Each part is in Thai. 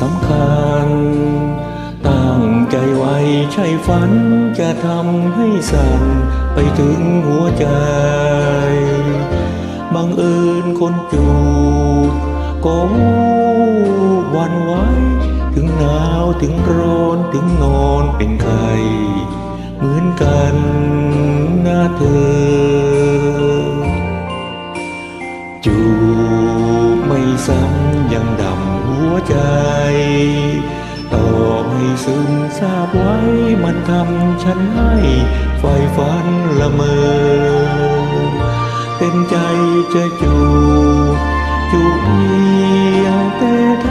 สำคัญ ตั้งใจไว้ใช่ฝันจะทำให้สั่นไปถึงหัวใจ บังเอิญคนจูบก็หวันไหว้ ถึงหนาวถึงร้อนถึงนอนเป็นไข้เหมือนกันนะเธอ ใจ ต่อให้ซึมทราบไว้มันทำฉันให้ไฟฝันละเมอ เต็มใจจะจูบจูบเพียงแต่เธ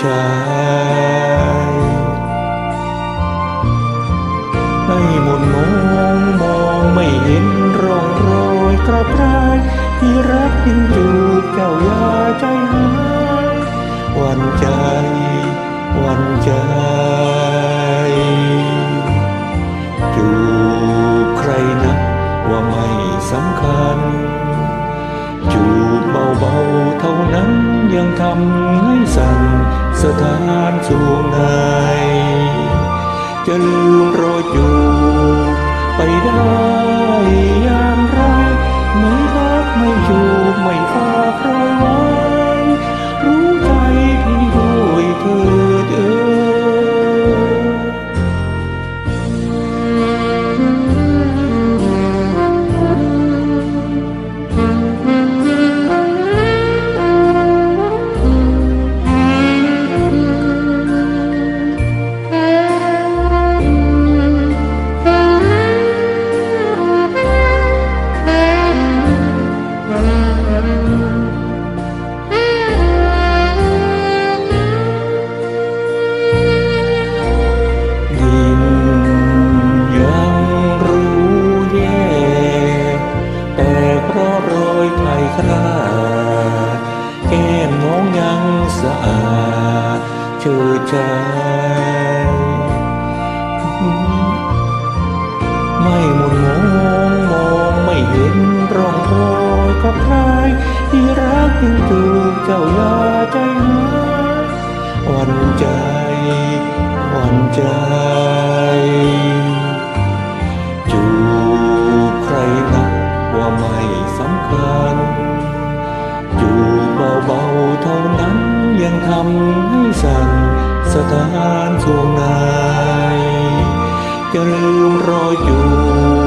เชิดชายไม่หมุนมองมองไม่เห็นร่องรอยกระพรายที่รักยิ่งจูบเจ้ายาใจหายวันใจ วันใจจูบใครนะว่าไม่สำคัญจูบเบาๆเท่านั้นยังทำให้สั่น สถานสวงใดจะลืมรอยู่ ราแก้มน้องยังสะอาดเชิดชายไม่หมุนมองมองไม่เห็นร่องรอยกับใครที่รักยิ่งจูบเจ้าอยาใจหายหวันใจหวันใจ สถานทวงนาย่าลืมรออยู่